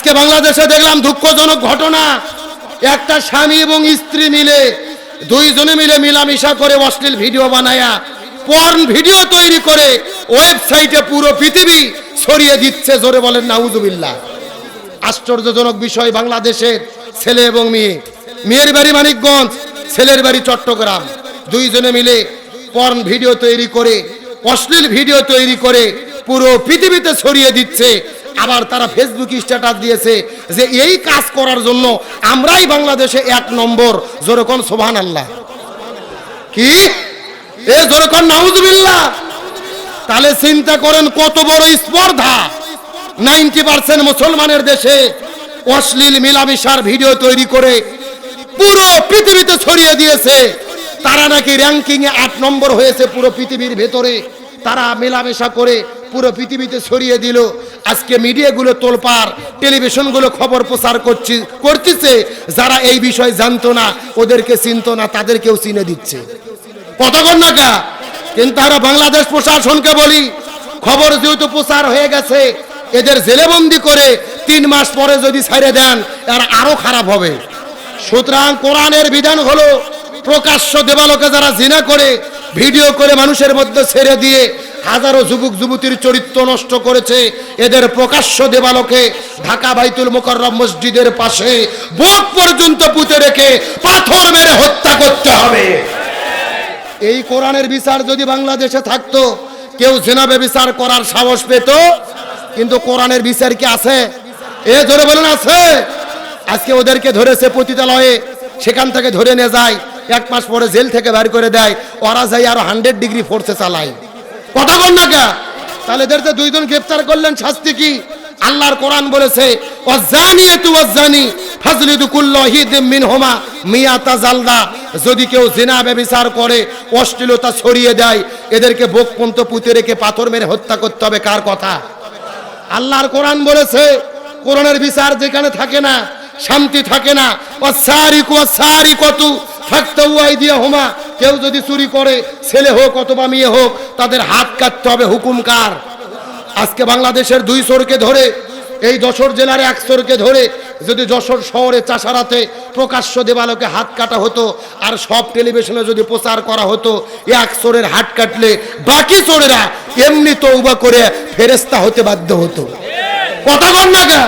আজকে বাংলাদেশে দেখলাম দুঃখজনক ঘটনা। একটা স্বামী এবং স্ত্রী মিলে, দুইজনে মিলে মিলামিশা করে অশ্লীল ভিডিও বানায়া, পর্ন ভিডিও তৈরি করে ওয়েবসাইটে পুরো পৃথিবী ছড়িয়ে দিচ্ছে জোরে বলেন নাউজুবিল্লাহ। আশ্চর্যজনক বিষয় বাংলাদেশের ছেলে এবং মেয়ে। মেয়ের বাড়ি মানিকগঞ্জ, ছেলের বাড়ি চট্টগ্রাম। দুইজনে মিলে পর্ন ভিডিও তৈরি করে, অশ্লীল ভিডিও তৈরি করে পুরো পৃথিবীতে ছড়িয়ে দিচ্ছে আবার তারা ফেসবুক স্ট্যাটাস দিয়েছে যে এই কাজ করার জন্য আমরাই বাংলাদেশে এক নম্বর। যেরকম সোভান আল্লাহ কি? এ যেরকম নাউজুবিল্লাহ। তাহলে চিন্তা করেন কত বড় স্পর্ধা। নাইনটি পার্সেন্ট মুসলমানের দেশে অশ্লীল মিলামিশার ভিডিও তৈরি করে পুরো পৃথিবীতে ছড়িয়ে দিয়েছে। তারা নাকি র্যাঙ্কিং এ আট নম্বর হয়েছে পুরো পৃথিবীর ভেতরে। তারা মেলামেশা করে পুরো পৃথিবীতে ছড়িয়ে দিল। আজকে মিডিয়াগুলো তোলপার টেলিভিশনগুলো খবর প্রচার করছি, করতেছে। যারা এই বিষয় জানতো না, ওদেরকে চিনত না, তাদেরকেও চিনে দিচ্ছে। কতক্ষণ নাকা কিন্তু আমরা বাংলাদেশ প্রশাসনকে বলি, খবর যেহেতু প্রচার হয়ে গেছে, এদের জেলেবন্দি করে তিন মাস পরে যদি ছেড়ে দেন আর আরও খারাপ হবে। সুতরাং কোরআনের বিধান হলো, প্রকাশ্য দেবালোকে যারা জিনা করে ভিডিও করে মানুষের মধ্যে ছেড়ে দিয়ে হাজারো যুবক যুবতীর চরিত্র নষ্ট করেছে। এদের প্রকাশ্য দেবালোকে ঢাকা বাইতুল মোকাররম মসজিদের পাশে বুক পর্যন্ত পুঁতে রেখে পাথর মেরে হত্যা করতে হবে। এই কোরআনের বিচার যদি বাংলাদেশে থাকতো, কেউ জেনাবে বিচার করার সাহস পেত, কিন্তু কোরআনের বিচার কি আছে? এ ধরে বলেন, আছে। আজকে ওদেরকে ধরেছে পতিতালয়ে, সেখান থেকে ধরে নিয়ে যায়। এক মাস পরে জেল থেকে বের করে দেয়, ওরা যাই আরও হান্ড্রেড ডিগ্রি ফোর্সে চালায়। কথা বল না কে? তাহলে এদের যে দুইজন গ্রেফতার করলেন, শাস্তি কি? আল্লাহর কোরআন বলেছে যদি কেউ জিনা, ব্যভিচার করে, অশ্লীলতা ছড়িয়ে দেয়, এদেরকে বোক পন্ত পুঁতে রেখে পাথর মেরে হত্যা করতে হবে, কার কথা? আল্লাহর কোরআন বলেছে, কোরআনের বিচার যেখানে থাকে না, শান্তি থাকে না। অসারি সারি কত থাকতে উয়াই দিয়ে হোমা কেউ যদি চুরি করে, ছেলে হোক অথবা মেয়ে হোক, তাদের হাত কাটতে হবে, হুকুম কার? আজকে বাংলাদেশের দুই চোরকে ধরে, এই যশোর জেলার এক চোরকে ধরে, যদি যশোর শহরে চাষারাতে প্রকাশ্য দেবালোকে হাত কাটা হতো, আর সব টেলিভিশনে যদি প্রচার করা হতো, এক চোরের হাত কাটলে বাকি চোরেরা এমনি তৌবা করে ফেরেস্তা হতে বাধ্য হতো। কথা বল না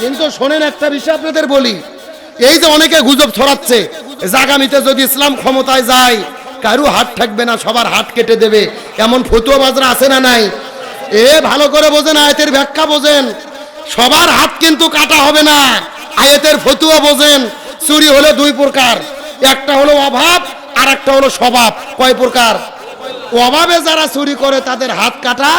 কিন্তু শোনেন একটা বিষয় আপনাদের বলি এই যে অনেকে গুজব ছড়াচ্ছে আগামীতে যদি ইসলাম ক্ষমতায় যায়, কারু হাত থাকবে না, সবার হাত কেটে দেবে। এমন ফতুয়া বাজরা আছে না নাই? এ ভালো করে বোঝেন, আয়তের ব্যাখ্যা বোঝেন। সবার হাত কিন্তু কাটা হবে না। আয়তের ফতুয়া বোঝেন, চুরি হলো দুই প্রকার। একটা হলো অভাব আর একটা হলো স্বভাব। কয় প্রকার? অভাবে যারা চুরি করে, তাদের হাত কাটা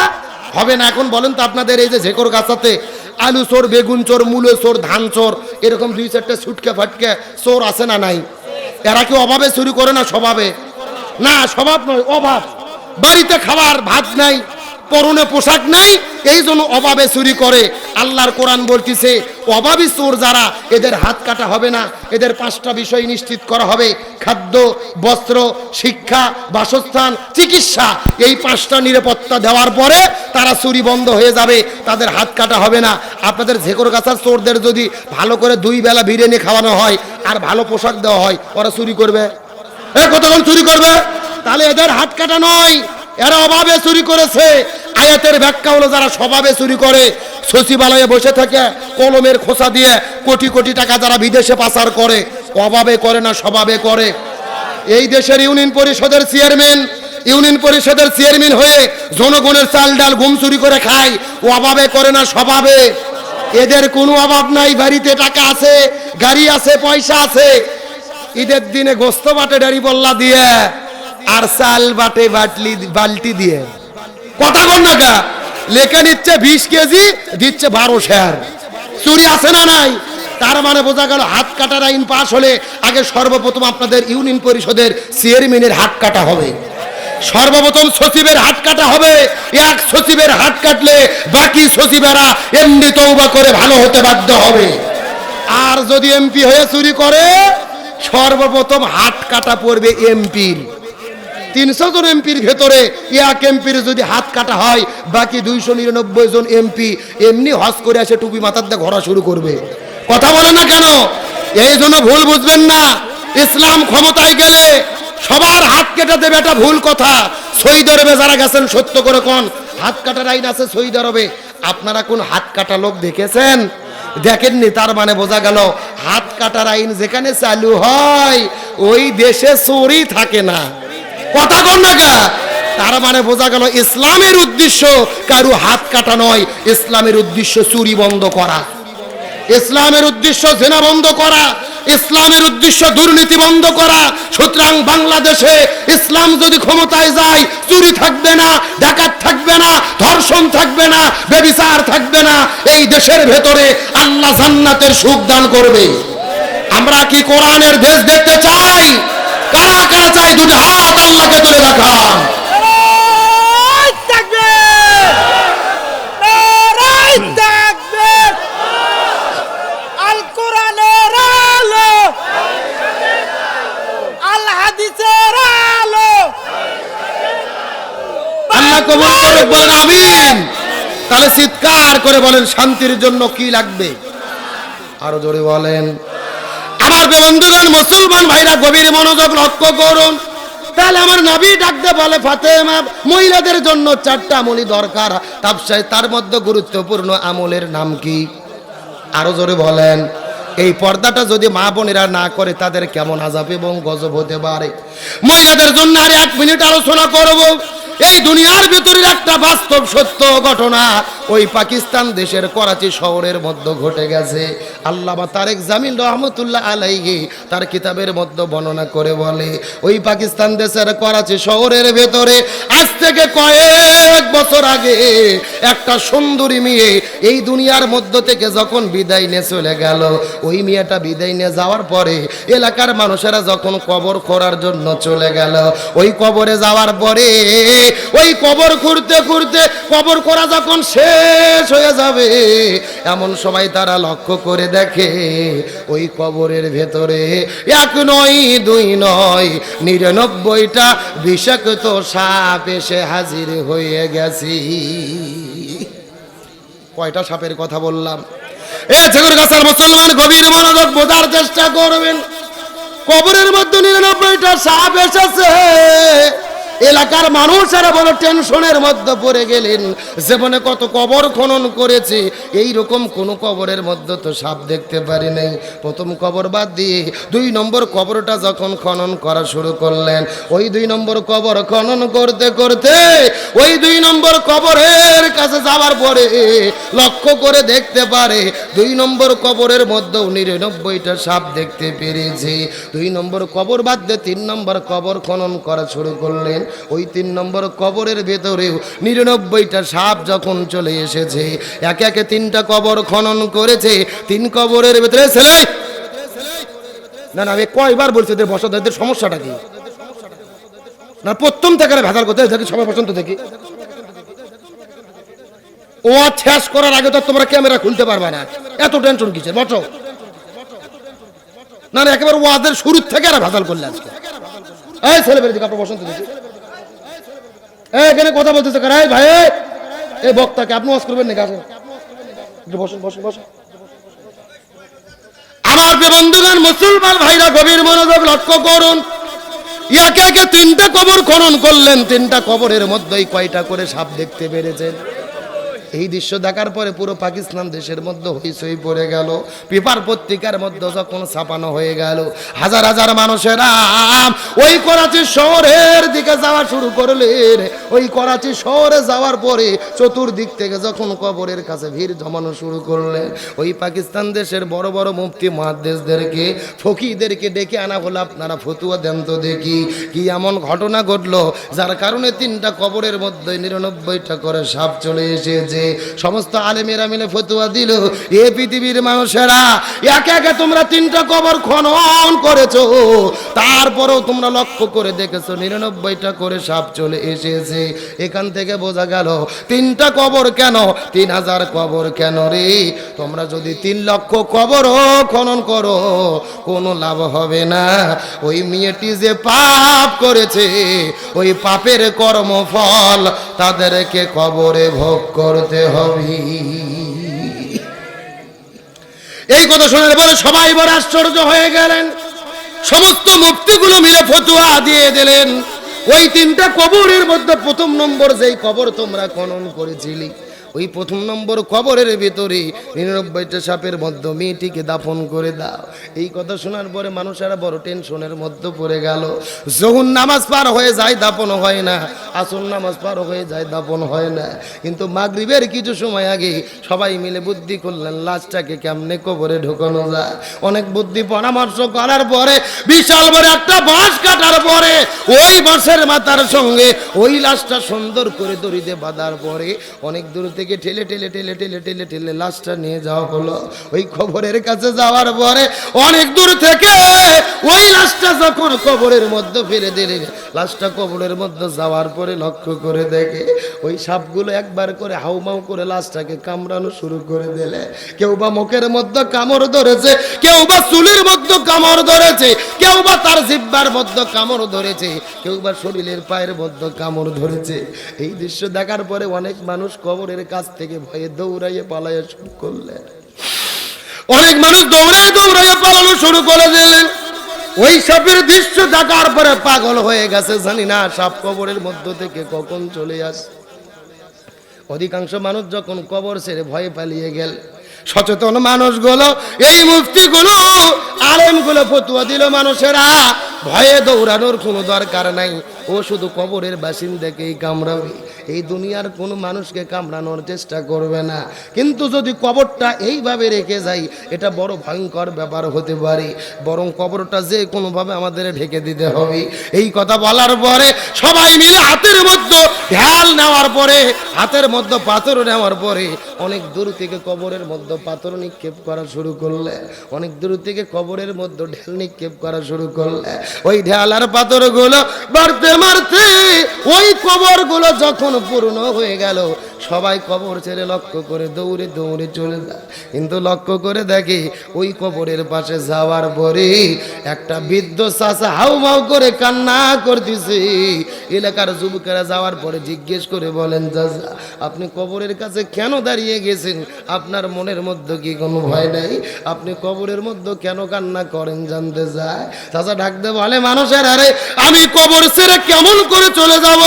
হবে না। এখন বলেন তো আপনাদের এই যে ঝেকর গাছাতে আলু চোর, বেগুন চোর, মূলো চোর, ধান চোর, এরকম দুই চারটা ছুটকে ফাটকে চোর আছে না নাই? এরা কি অভাবে চুরি করে না স্বভাবে? না, স্বভাব নয়, অভাব। বাড়িতে খাবার, ভাত নাই পরনে পোশাক নাই, এই জন্য অভাবে চুরি করে। আল্লাহর কোরআন বলতেছে, অভাবী চোর যারা, এদের হাত কাটা হবে না, এদের পাঁচটা বিষয় নিশ্চিত করা হবে। খাদ্য, বস্ত্র, শিক্ষা, বাসস্থান, চিকিৎসা, এই পাঁচটা নিরাপত্তা দেওয়ার পরে তারা চুরি বন্ধ হয়ে যাবে, তাদের হাত কাটা হবে না। আপনাদের ঝেকর গাছার চোরদের যদি ভালো করে দুই বেলা বিরিয়ানি খাওয়ানো হয়, আর ভালো পোশাক দেওয়া হয়, ওরা চুরি করবে। এ, কতক্ষণ চুরি করবে? তাহলে এদের হাত কাটা নয়। এরা অভাবে চুরি করেছে। আয়াতের ব্যাখ্যা হলো যারা স্বভাবে চুরি করে, সচিবালয়ে বসে থাকে, কলমের খোসা দিয়ে কোটি কোটি টাকা যারা বিদেশে পাচার করে, অভাবে করে না, স্বভাবে করে। এই দেশের ইউনিয়ন পরিষদের চেয়ারম্যান, ইউনিয়ন পরিষদের চেয়ারম্যান হয়ে জনগণের চাল ডাল ঘুম চুরি করে খায় ও অভাবে করে না, স্বভাবে। এদের কোনো অভাব নাই, বাড়িতে টাকা আছে, গাড়ি আছে, পয়সা আছে। ঈদের দিনে গোস্ত বাটে, ডাড়ি বল্লা দিয়ে আর চাল বাটে বাটলি, বালতি দিয়ে। কথা বল না গা লেখা নিচ্ছে বিশ কেজি, দিচ্ছে বারো শেয়ার। চুরি আছে না নাই? তার মানে বোঝা গেল হাত কাটার আইন পাশ হলে আগে সর্বপ্রথম আপনাদের ইউনিয়ন পরিষদের চেয়ারম্যানের হাত কাটা হবে। সর্বপ্রথম সচিবের হাত কাটা হবে। এক সচিবের হাত কাটলে বাকি সচিবেরা এমনি তৌবা করে ভালো হতে বাধ্য হবে। আর যদি এমপি হয়ে চুরি করে, সর্বপ্রথম হাত কাটা পড়বে এমপির। তিনশো জন এমপির ভেতরে এক এমপির যদি হাত কাটা হয়, বাকি দুইশো নিরানব্বই জন এমপি এমনি হজ করে আসে টুপি মাথার দিয়ে ঘোরা শুরু করবে। কথা বলে না কেন? এই জন্য ভুল বুঝবেন না। ইসলাম ক্ষমতায় গেলে সবার হাত কেটে দেবে এটা ভুল কথা। সৌদি আরবে যারা গেছেন, সত্য করে কোন? হাত কাটার আইন আছে সৌদি আরবে আপনারা কোন হাত কাটা লোক দেখেছেন? দেখেননি, তার মানে বোঝা গেল, হাত কাটার আইন যেখানে চালু হয়, ওই দেশে চোরই থাকে না। কথা কন না কা? তার মানে বোঝা গেল ইসলামের উদ্দেশ্য কারু হাত কাটা নয়, ইসলামের উদ্দেশ্য চুরি বন্ধ করা। ইসলামের উদ্দেশ্য জেনা বন্ধ করা, ইসলামের উদ্দেশ্য দুর্নীতি বন্ধ করা। সুতরাং বাংলাদেশে ইসলাম যদি ক্ষমতায় যায়, চুরি থাকবে না, ডাকাত থাকবে না, ধর্ষণ থাকবে না, বেবিচার থাকবে না, এই দেশের ভেতরে আল্লাহ জান্নাতের সুখ দান করবে। আমরা কি কোরআনের দেশ দেখতে চাই? কারা কারা চাই দুটি হাত আল্লাহকে তুলে দেখান কবুল করে বলেন আমিন। তাহলে চিৎকার করে বলেন শান্তির জন্য কি লাগবে? আরও জোরে বলেন। আমার বন্ধুগণ, মুসলমান ভাইরা গভীর মনোযোগ লক্ষ্য করুন। তাহলে আমার নবী ডাকতে বলে, ফাতেমা, মহিলাদের জন্য চারটা আমলি দরকার। তাপসায় তার মধ্যে গুরুত্বপূর্ণ আমলের নাম কি? আরও জোরে বলেন। এই পর্দাটা যদি মা বোনেরা না করে, তাদের কেমন আজাব এবং গজব হতে পারে? মহিলাদের জন্য আর এক মিনিট আলোচনা করব। এই দুনিয়ার ভিতরের একটা বাস্তব সত্য ঘটনা, ওই পাকিস্তান দেশের করাচি শহরের মধ্যে ঘটে গেছে। আল্লাহ তারেক জামিল রহমতুল্লাহ আলাইহি তার কিতাবের মধ্যে বর্ণনা করে বলে, ওই পাকিস্তান দেশের করাচি শহরের ভেতরে আজ থেকে কয়েক বছর আগে একটা সুন্দরী মেয়ে এই দুনিয়ার মধ্য থেকে যখন বিদায় নিয়ে চলে গেল, ওই মেয়েটা বিদায় নিয়ে যাওয়ার পরে এলাকার মানুষেরা যখন কবর খোঁড়ার জন্য চলে গেল, ওই কবরে যাওয়ার পরে ওই কবর খুঁড়তে খুঁড়তে কবর করা যখন শেষ হয়ে যাবে, এমন সময় তারা লক্ষ্য করে দেখে ওই কবরের ভেতরে এক নয়, দুই নয়, নিরানব্বইটা বিষাক্ত সাপ এসে হাজির হয়ে গেছি। কয়টা সাপের কথা বললাম? এ ছেগুর গাছার মুসলমান গভীর মনোযোগ বোঝার চেষ্টা করবেন। কবরের মধ্যে নিরানব্বইটা সাপ এসেছে। এলাকার মানুষেরা বড় টেনশনের মধ্যে পড়ে গেলেন। জীবনে কত কবর খনন করেছে এই রকম কোন কবরের মধ্যে তো সাপ দেখতে পারি নাই। প্রথম কবর বাদ দিয়ে দুই নম্বর কবরটা যখন খনন করা শুরু করলেন, ওই দুই নম্বর কবর খনন করতে করতে ওই দুই নম্বর কবরের কাছে যাওয়ার পরে লক্ষ্য করে দেখতে পারে, দুই নম্বর কবরের মধ্যেও নিরানব্বইটা সাপ দেখতে পেরেছে। দুই নম্বর কবর বাদ দিয়ে তিন নম্বর কবর খনন করা শুরু করলেন। ওই তিন নম্বর কবরের ভেতরেও নিরানব্বইটা সাপ যখন চলে এসেছে, একে একে তিনটা কবর খনন করেছে, তিন কবরের ভেতরে ছেলে, না না কয়বার সমস্যাটা কি? না, প্রথম থেকে ভেজাল করতে সবাই পছন্দ ও শেষ করার আগে তো তোমরা ক্যামেরা খুলতে পারবে না। এত টেনশন কিসের? বসো। না না, একেবারে ওয়াদের শুরুর থেকে আর ভেজাল করলে আজকে। এই ছেলে বসন্ত দেখি। এখানে কথা বলতেছে কারাই ভাই এই, বক্তাকে আপনি ওয়াজ করবেন নাকি? আসেন। বসুন বসুন বসুন। আমার যে বন্ধুগণ মুসলমান ভাইরা গভীর মনোযোগ লক্ষ্য করুন। একে একে তিনটা কবর খনন করলেন। তিনটা কবরের মধ্যেই কয়টা করে সাপ দেখতে পেরেছেন? এই দৃশ্য দেখার পরে পুরো পাকিস্তান দেশের মধ্যে হইচই পড়ে গেল। পেপার পত্রিকার মধ্যে যখন ছাপানো হয়ে গেল, হাজার হাজার মানুষেরা, ওই করাচি শহরের দিকে যাওয়া শুরু করলেন। ওই করাচি শহরে যাওয়ার পরে চতুর্দিক থেকে যখন কবরের কাছে ভিড় জমানো শুরু করলেন, ওই পাকিস্তান দেশের বড় বড় মুফতি মহাদেশদেরকে ফকিদেরকে ডেকে আনা হলো, আপনারা ফতুয়া দেন তো দেখি, কি এমন ঘটনা ঘটলো? যার কারণে তিনটা কবরের মধ্যে নিরানব্বইটা করে সাপ চলে এসেছে। সমস্ত আলেমেরা মিলে ফতুয়া দিল। এ পৃথিবীর মানুষেরা, একে একে তোমরা তিনটা কবর খনন করেছ। তারপরেও তোমরা লক্ষ্য করে দেখেছ, নিরানব্বইটা করে সাপ চলে এসেছে। এখান থেকে বোঝা গেল, তিনটা কবর কেন? তিন হাজার কবর কেন রে? তোমরা যদি তিন লক্ষ কবরও খনন করো, কোনো লাভ হবে না। ওই মেয়েটি যে পাপ করেছে, ওই পাপের কর্মফল তাদেরকে কবরে ভোগ করতে হবে। এই কথা শোনার পরে সবাই বড় আশ্চর্য হয়ে গেলেন। সমস্ত মুক্তিগুলো মিলে ফতুয়া দিয়ে দিলেন। ওই তিনটা কবরের মধ্যে প্রথম নম্বর যেই কবর তোমরা খনন করেছিলি। ওই প্রথম নম্বর কবরের ভিতরে নিরানব্বইটা সাপের মধ্যে মেয়েটিকে দাফন করে দাও। এই কথা শোনার পরে মানুষেরা বড় টেনশনের মধ্যে পড়ে গেল। যখন নামাজ পার হয়ে যায় দাফন হয় না আসল নামাজ পার হয়ে যায় দাফন হয় না। কিন্তু মাগরিবের কিছু সময় আগে সবাই মিলে বুদ্ধি করলেন, লাশটাকে কেমনে কবরে ঢোকানো যায়? অনেক বুদ্ধি পরামর্শ করার পরে, বিশাল বড় একটা বাঁশ কাটার পরে ওই বাঁশের মাথার সঙ্গে ওই লাশটা সুন্দর করে দড়িতে বাঁধার পরে অনেক দূর থেকে ঠেলে ঠেলে ঠেলে ঠেলে ঠেলে ঠেলে লাশটা নিয়ে যাওয়া হলো। ওই খবরের কাছে যাওয়ার পরে অনেক দূর থেকে ওই লাশটা যখন কবরের মধ্যে ফেলে দিলেন, লাশটা কবরের মধ্যে যাওয়ার পরে লক্ষ্য করে দেখে ওই সাপগুলো একবার করে হাউমাউ করে লাশটাকে কামড়ানো শুরু করে দিলে। কেউ বা মুখের মধ্যে কামড় ধরেছে, কেউ বা চুলের মধ্যে কামড় ধরেছে, কেউ বা তার জিব্বার মধ্যে কামড় ধরেছে, কেউ বা শরীরের পায়ের মধ্যে কামড় ধরেছে। এই দৃশ্য দেখার পরে অনেক মানুষ কবরের কাছ থেকে ভয়ে দৌড়াইয়ে পালাইয়ে শুরু করলেন। অনেক মানুষ দৌড়ায় দৌড়াইয়ে পালানো শুরু করে দিলেন। ওই সাপের দৃশ্য দেখার পরে পাগল হয়ে গেছে জানি না সাপ কবরের মধ্য থেকে কখন চলে আসে। অধিকাংশ মানুষ যখন কবর ছেড়ে ভয়ে পালিয়ে গেল সচেতন মানুষগুলো এই মুফতিগুলো আলেমগুলো ফতুয়া দিল মানুষেরা ভয়ে দৌড়ানোর কোনো দরকার নাই। ও শুধু কবরের বাসিন্দাকেই কামড়াবে। এই দুনিয়ার কোনো মানুষকে কামড়ানোর চেষ্টা করবে না। কিন্তু যদি কবরটা এইভাবে রেখে যাই এটা বড় ভয়ঙ্কর ব্যাপার হতে পারে। বরং কবরটা যে কোনোভাবে আমাদের ঢেকে দিতে হবে। এই কথা বলার পরে সবাই মিলে হাতের মধ্যে ঢাল নেওয়ার পরে, হাতের মধ্যে পাথর নেওয়ার পরে অনেক দূর থেকে কবরের মধ্যে পাথর নিক্ষেপ করা শুরু করলে, অনেক দূর থেকে কবরের মধ্যে ঢেল নিক্ষেপ করা শুরু করলে, ওই ঢেল আর পাথরগুলো মারতে মারতে ওই কবরগুলো যখন পূর্ণ হয়ে গেল সবাই কবর ছেড়ে লক্ষ্য করে দৌড়ে দৌড়ে চলে যায়। কিন্তু লক্ষ্য করে দেখে ওই কবরের পাশে যাওয়ার পরে একটা বৃদ্ধ চাষা হাউমাউ করে কান্না করতেছে। এলাকার যুবকেরা যাওয়ার পরে জিজ্ঞেস করে বলেন চাষা আপনি কবরের কাছে কেন দাঁড়িয়ে গেছেন? আপনার মনের মধ্যে কি কোনো ভয় নাই? আপনি কবরের মধ্যে কেন কান্না করেন জানতে চায়? চাষা ডাকতে বলে, মানুষের, আরে, আমি কবর ছেড়ে কেমন করে চলে যাব?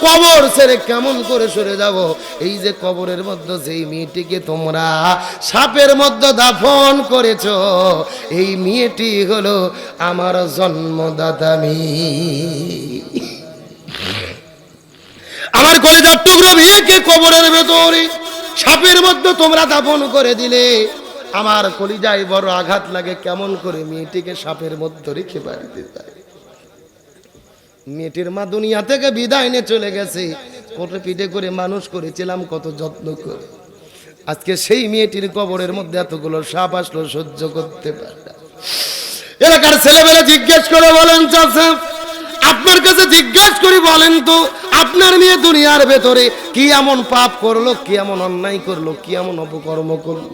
কবর ছেড়ে কেমন করে সরে যাব? এই যে কবরের মধ্যে যেই মেয়েটিকে তোমরা সাপের মধ্যে দাফন করেছ, এই মেয়েটি হলো আমার জন্মদাতা মেয়ে। আমার কলেজার টুকরো মেয়েকে কবরের ভেতরে সাপের মধ্যে তোমরা দাফন করে দিলে, আমার কলিজায় বড় আঘাত লাগে কেমন করে মেয়েটিকে সাপের মধ্যে রেখে বাড়িতে যায়। মেয়েটির মা দুনিয়া থেকে বিদায় নিয়ে চলে গেছে। কোটে পিঠে করে মানুষ করেছিলাম, কত যত্ন করে আজকে সেই মেয়েটির কবরের মধ্যে এতগুলো সাপ আসলো, সহ্য করতে পারে। এলাকার ছেলেবেলা জিজ্ঞেস করে বলেন, চাচা আপনার কাছে জিজ্ঞাসা করি বলেন তো, আপনার মেয়ে দুনিয়ার ভেতরে কি এমন পাপ করল, কি এমন অন্যায় করল, কি এমন অপকর্ম করল?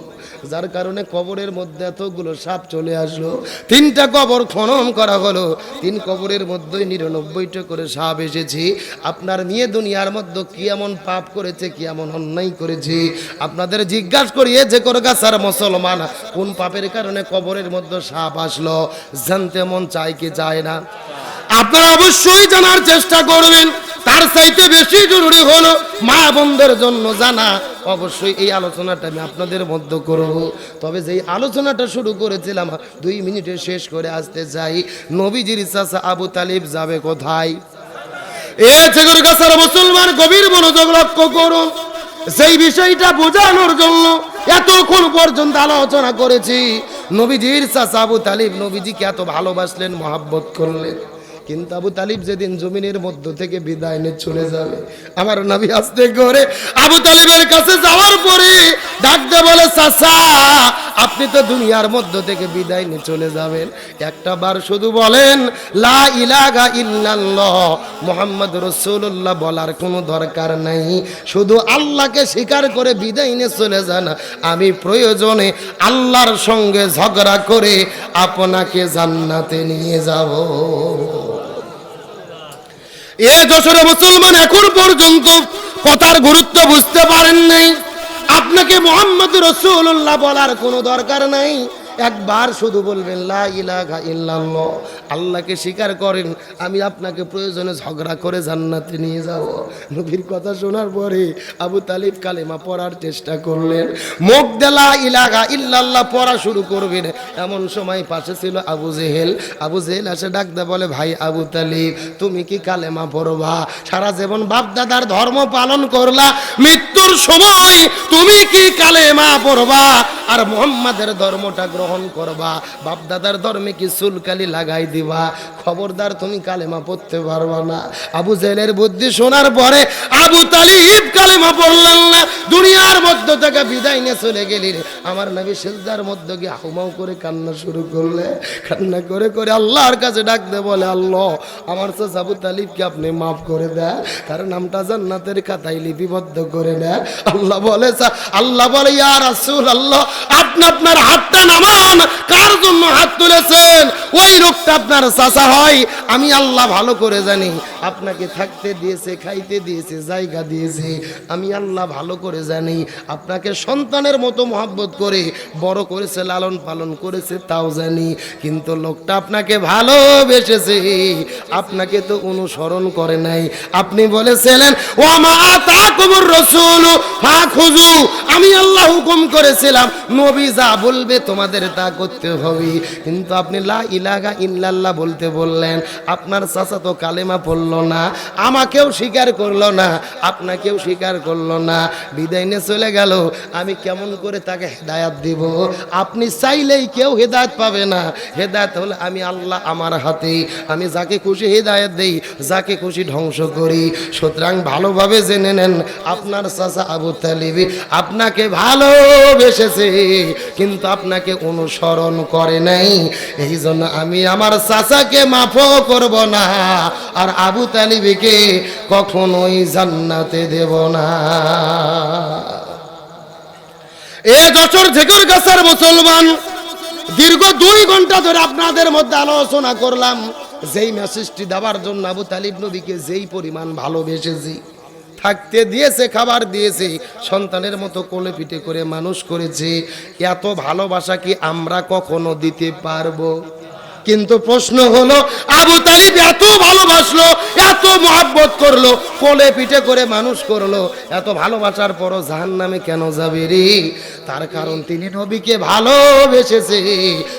যার কারণে কবরের মধ্যে এতগুলো সাপ চলে আসলো, তিনটা কবর খনন করা হলো, তিন কবরের মধ্যে নিরানব্বইটা করে সাপ এসেছে। আপনার মেয়ে দুনিয়ার মধ্যে কি এমন পাপ করেছে, কি এমন অন্যায় করেছে? আপনাদের জিজ্ঞাসা করি, এ যে করগাছার মুসলমান, কোন পাপের কারণে কবরের মধ্যে সাপ আসলো? জানতে মন চায় কি চায় না? আপনারা অবশ্যই জানার চেষ্টা করবেন। তার চাইতে বেশি জরুরি হলো মা বোনদের জন্য জানা। অবশ্যই এই আলোচনাটা আমি আপনাদের মধ্যে করব। তবে যেই আলোচনাটা শুরু করেছিলাম, দুই মিনিটে শেষ করে আসতে চাই। নবীজির চাচা আবু তালিব যাবে কোথায়? এ চেগুর গাছার মুসলমান গভীর মনোযোগ লক্ষ্য করুন। সেই বিষয়টা বোঝানোর জন্য এতক্ষণ পর্যন্ত আলোচনা করেছি। নবীজির চাচা আবু তালিব নবীজিকে এত ভালোবাসলেন, মহাব্বত করলেন। কিন্তু আবু তালিব যেদিন জমিনের মধ্য থেকে বিদায় নিয়ে চলে যাবে, আমার নবী আসতে করে আবু তালিবের কাছে যাওয়ার পরে ডাকতে বলে, চাচা, আপনি তো দুনিয়ার মধ্য থেকে বিদায় নিয়ে চলে যাবেন। একটা বার শুধু বলেন, লা ইলাগা ইল্লাল্লাহ, মোহাম্মদ রসুল্লাহ বলার কোনো দরকার নাই। শুধু আল্লাহকে স্বীকার করে বিদায় নিয়ে চলে যান। আমি প্রয়োজনে আল্লাহর সঙ্গে ঝগড়া করে আপনাকে জান্নাতে নিয়ে যাব। এ যশোরে মুসলমান এখন পর্যন্ত কথার গুরুত্ব বুঝতে পারেন নাই। আপনাকে মোহাম্মদ রসুল্লাহ বলার কোনো দরকার নাই। একবার শুধু বলবেন, লা ইলাহা ইল্লাল্লাহ। আল্লাহকে স্বীকার করেন, আমি আপনাকে প্রয়োজনে ঝগড়া করে জান্নাতে নিয়ে যাব। নবীর কথা শোনার পরে আবু তালিব কালেমা পড়ার চেষ্টা করলেন। মুখ দেলা ইলাহা ইল্লাল্লাহ পড়া শুরু করবেন। এমন সময় পাশে ছিল আবু জেহেল। আবু জেহেল এসে ডাকতে বলে, ভাই আবু তালিব, তুমি কি কালেমা পড়বা? সারা জীবন বাপ দাদার ধর্ম পালন করলা। মৃত্যুর সময় তুমি কি কালেমা পড়বা? আর মোহাম্মদের ধর্মটা গ্রহণ করবা। বাপ দাদার ধর্মে কি চুলকালি লাগাই দিবা? খবরদার তুমি কালেমা পড়তে পারবা না। আবু জেলের বুদ্ধি শোনার পরে আবু তালিব কালেমা পড়লেন না। দুনিয়ার মধ্য থেকে বিদায় নিয়ে চলে গেলি রে। আমার নবী সেজদার মধ্যে গিয়ে হুমাও করে কান্না শুরু করলে। কান্না করে করে আল্লাহর কাছে ডাকতে বলে, আল্লাহ, আমার তো আবু তালিবকে আপনি মাফ করে দেয় তার নামটা জান্নাতের খাতায় লিপিবদ্ধ করে দেয় আল্লাহ বলে আল্লাহ বলে, ইয়া রাসূল আল্লাহ আপনি আপনার হাতটা নামান। কার জন্য হাত তুলেছেন? ওই লোকটা আপনার চাচা হয়, আমি আল্লাহ ভালো করে জানি। আপনাকে থাকতে দিয়েছে, খাইতে দিয়েছে, জায়গা দিয়েছে, আমি আল্লাহ ভালো করে জানি। আপনাকে সন্তানের মতো মহব্বত করে বড় করেছে, লালন পালন করেছে, তাও জানি। কিন্তু লোকটা আপনাকে ভালোবেসেছে, আপনাকে তো অনুসরণ করে নাই। আপনি বলেছিলেন ও মা তা কুমুর রসুল খুজু আমি আল্লাহ হুকুম করেছিলাম, নবী যা বলবে তোমাদের তা করতে হবে। কিন্তু আপনি লা ইলাগা ইল্লাল্লাহ বলতে বললেন, আপনার চাচা তো কালেমা পড়ল না, আমাকেও স্বীকার করল না, আপনাকেও স্বীকার করল না। বিদায় নিয়ে চলে গেল, আমি কেমন করে তাকে হেদায়াত দিব? আপনি চাইলেই কেউ হেদায়ত পাবে না। হেদায়ত হলে আমি আল্লাহ আমার হাতে, আমি যাকে খুশি হেদায়ত দেই, যাকে খুশি ধ্বংস করি। সুতরাং ভালোভাবে জেনে নেন, আপনার চাচা আবু তালিবি আপনাকে ভালোবেসেছে, কিন্তু আপনাকে অনুসরণ করে নাই। এই জন্য আমি আমার চাচাকে মাফও করব না, আর আবু তালিবিকে কখনোই জান্নাতে দেব না। এ যশোর ঝেকর গাছার মুসলমান, দীর্ঘ দুই ঘণ্টা ধরে আপনাদের মধ্যে আলোচনা করলাম, যেই মেসেজটি দেওয়ার জন্য আবু তালিব নবীকে যেই পরিমাণ ভালোবেসেছি। থাকতে দিয়েছে, খাবার দিয়েছে, সন্তানের মতো কোলে পিঠে করে মানুষ করেছে। এত ভালোবাসা কি আমরা কখনো দিতে পারব? কিন্তু প্রশ্ন হলো, আবু তালিব এত ভালোবাসলো, এত মহাব্বত করল, কোলে পিঠে করে মানুষ করল, এত ভালোবাসার পরও জাহান নামে কেন যাবে রে? তার কারণ তিনি নবীকে ভালোবেসেছে,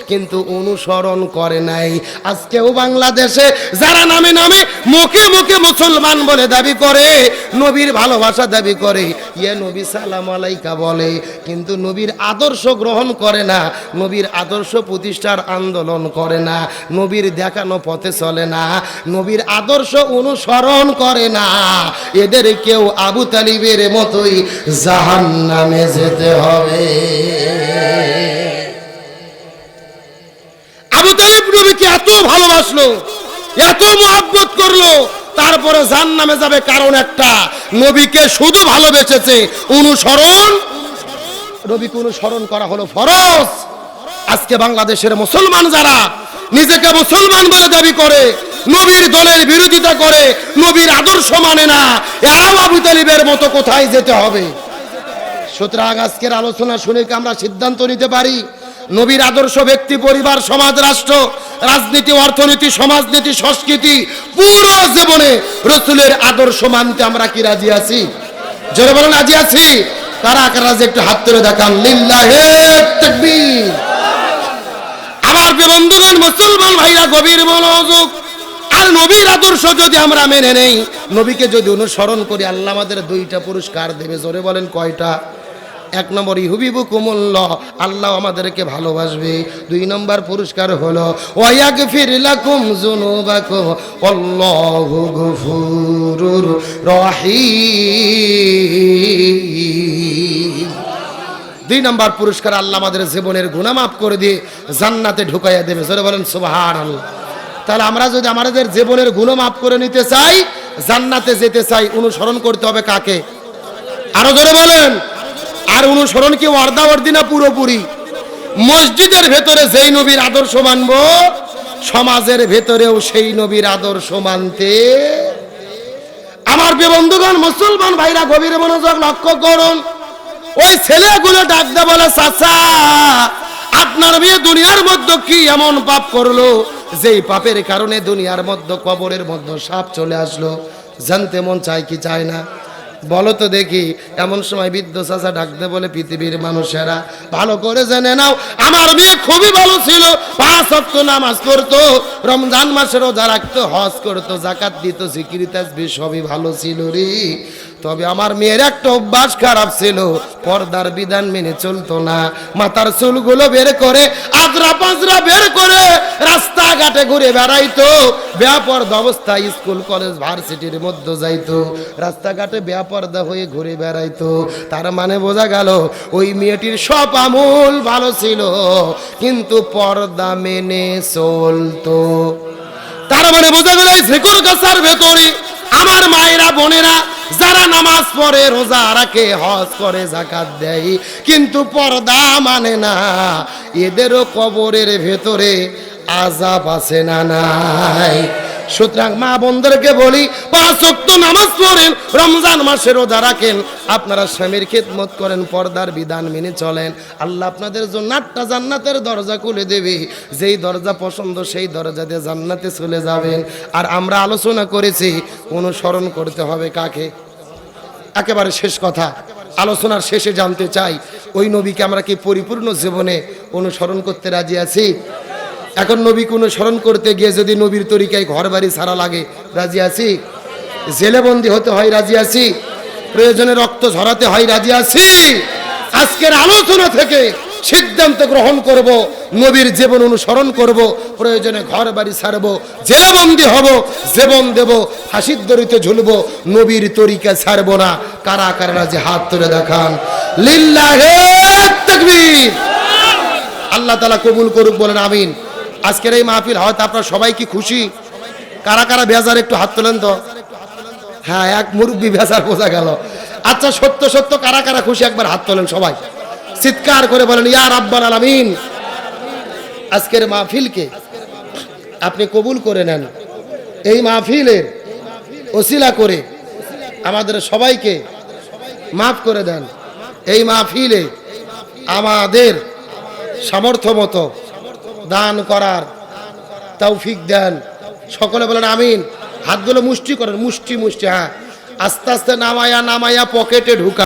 কিন্তু অনুসরণ করে নাই। আজকেও বাংলাদেশে যারা নামে নামে মুখে মুখে মুসলমান বলে দাবি করে, নবীর ভালোবাসা দাবি করে ইয়ে নবী সালাম আলাইকা বলে, কিন্তু নবীর আদর্শ গ্রহণ করে না, নবীর আদর্শ প্রতিষ্ঠার আন্দোলন করে না, নবীর দেখানো পথে চলে না, নবীর আদর্শ অনুসরণ করে না। এদের কেউ আবু তালিবের মতোই জাহান নামে যেতে হবে। আবু তালিব নবীকে এত ভালোবাসলো, এত মহাব্বত করল তারপরে জান নামে যাবে কারণ একটা। নবীকে শুধু ভালোবেসেছে অনুসরণ। নবীকে অনুসরণ করা হলো ফরজ। আজকে বাংলাদেশের মুসলমান যারা নিজেকে মুসলমান বলে দাবি করে, নবীর দলের বিরোধিতা করে, নবীর আদর্শ মানে না, এরাও আবু তালিবের মতো কোথায় যেতে হবে? সুতরাং আজকের আলোচনা শুনে কি আমরা সিদ্ধান্ত নিতে পারি? নবীর আদর্শ ব্যক্তি, পরিবার, সমাজ, রাষ্ট্র, রাজনীতি, অর্থনীতি, সমাজনীতি, সংস্কৃতি, পুরো জীবনে রসুলের আদর্শ মানতে আমরা কি রাজি আছি? জোরে বলেন, রাজি আছি? তারা কারা রাজি, একটু হাত তুলে দেখান। লিল্লাহে তাকবীর। আমার বন্ধুগণ, মুসলমান ভাইরা, গভীর মনোযোগ। আর নবীর আদর্শ যদি আমরা মেনে নেই, নবীকে যদি অনুসরণ করি, আল্লাহ আমাদের দুইটা পুরস্কার দেবে। জোরে বলেন, কয়টা? এক নম্বর ইহুবিবু কুমুল্ল আল্লাহ আমাদেরকে ভালোবাসবে। দুই নম্বর পুরস্কার হলো ওয়াক ফিরলাকুম জুনুবাকুম আল্লাহু গফুরুর দুই নম্বর পুরস্কার, আল্লাহ আমাদের জীবনের গুনাহ মাফ করে দিয়ে জান্নাতে ঢুকাইয়া দেবে। জোরে বলেন সুবহান আল্লাহ তাহলে আমরা যদি আমাদের জীবনের গুনাহ মাফ করে নিতে চাই, জান্নাতে যেতে চাই, অনুসরণ করতে হবে কাকে? আরও জোরে বলেন। আর অনুসরণ কি ওয়ার্দি না পুরোপুরি? মসজিদের ভেতরে যেই নবীর আদর্শ মানবো, সমাজের ভেতরেও সেই নবীর আদর্শ মানতে। আমার বন্ধুগণ, মুসলমান ভাইরা, গভীর মনোযোগ লক্ষ্য করুন। ওই ছেলেগুলো ডাকতে বলে, চাচা, আপনার মেয়ে দুনিয়ার মধ্যে কি এমন পাপ করল? যেই পাপের কারণে দুনিয়ার মধ্যে কবরের মধ্যে সাপ চলে আসলো। জানতে মন চায় কি চায় না? বলো তো দেখি, এমন সময় বৃদ্ধ চাচা ডাকতে বলে, পৃথিবীর মানুষেরা, ভালো করে জেনে নাও, আমার মেয়ে খুবই ভালো ছিল, পাঁচ অক্ট নামাজ পড়তো, রমজান মাসেরও রোজা রাখতো, হজ করতো জাকাত দিত, জিকির বেশ সবই ভালো ছিল রে। তবে আমার মেয়ের একটা অভ্যাস খারাপ ছিল। পর্দার বিধান মেনে চলতো না। মাথার চুলগুলো বের করে আজরা পাঁচরা বের করে রাস্তাঘাটে ঘুরে বেড়াইতো। বেপর্দা অবস্থায় স্কুল, কলেজ, ভার্সিটির মধ্যে যাইতো। রাস্তাঘাটে বেপর্দা হয়ে ঘুরে বেড়াইতো। তার মানে বোঝা গেল, ওই মেয়েটির সব আমূল ভালো ছিল, কিন্তু পর্দা মেনে চলতো। তার মানে বোঝা গেল, এই ভেতরে আমার মায়েরা, বোনেরা যারা নামাজ পড়ে, রোজা রাখে, হজ করে জাকাত দেয়, কিন্তু পর্দা মানে না। এদেরও কবরের ভেতরে আজাব আছে না নাই। সুতরাং মা বোনদেরকে বলি, পাঁচ নামাজ পড়েন, রমজান মাসে রোজা রাখেন। আপনারা স্বামীর খেদমত করেন, পর্দার বিধান মেনে চলেন। আল্লাহ আপনাদের জন্য আটটা জান্নাতের দরজা খুলে দেবে। যেই দরজা পছন্দ, সেই দরজা দিয়ে জান্নাতে চলে যাবেন। আর আমরা আলোচনা করেছি, অনুসরণ করতে হবে কাকে? একেবারে শেষ কথা। আলোচনার শেষে জানতে চাই, ওই নবীকে আমরা কি পরিপূর্ণ জীবনে অনুসরণ করতে রাজি আছি? এখন নবীকে অনুসরণ করতে গিয়ে যদি নবীর তরিকায় ঘর বাড়ি ছাড়া লাগে, রাজি আছি? জেলেবন্দি হতে হয়, রাজি আছি? প্রয়োজনে রক্ত ঝরাতে হয়, রাজি আছি? আজকের আলোচনা থেকে সিদ্ধান্ত গ্রহণ করব, নবীর জীবন অনুসরণ করব, প্রয়োজনে ঘর বাড়ি ছাড়ব, জেলবন্দি হব, জীবন দেব ফাঁসির দড়িতে ঝুলব, নবীর তরিকা ছাড়ব না। কারা কারা যে হাত তুলে দেখান। আল্লাহ তালা কবুল করুক, বলেন আমিন। আজকের এই মাহফিল হয়তো আপনারা সবাই কি খুশি? কারা কারা বেজার একটু হাত তোলেন তো? হ্যাঁ এক মুরব্বী বেজার বোঝা গেল। আচ্ছা সত্য সত্য কারা কারা খুশি? একবার হাত তোলেন সবাই। চিৎকার করে বলেন, ইয়া রাব্বাল আলামিন। আজকের মাহফিলকে আপনি কবুল করে নেন। এই মাহফিলের ওসিলা করে আমাদের সবাইকে মাফ করে দেন। এই মাহফিলে আমাদের সামর্থ্য মতো দান করার তৌফিক দেন। সকলে বলেন, আমিন। হাতগুলো মুষ্টি করেন, মুষ্টি মুষ্টি হ্যাঁ। আস্তে আস্তে নামায়া নামায়া পকেটে ঢুকা।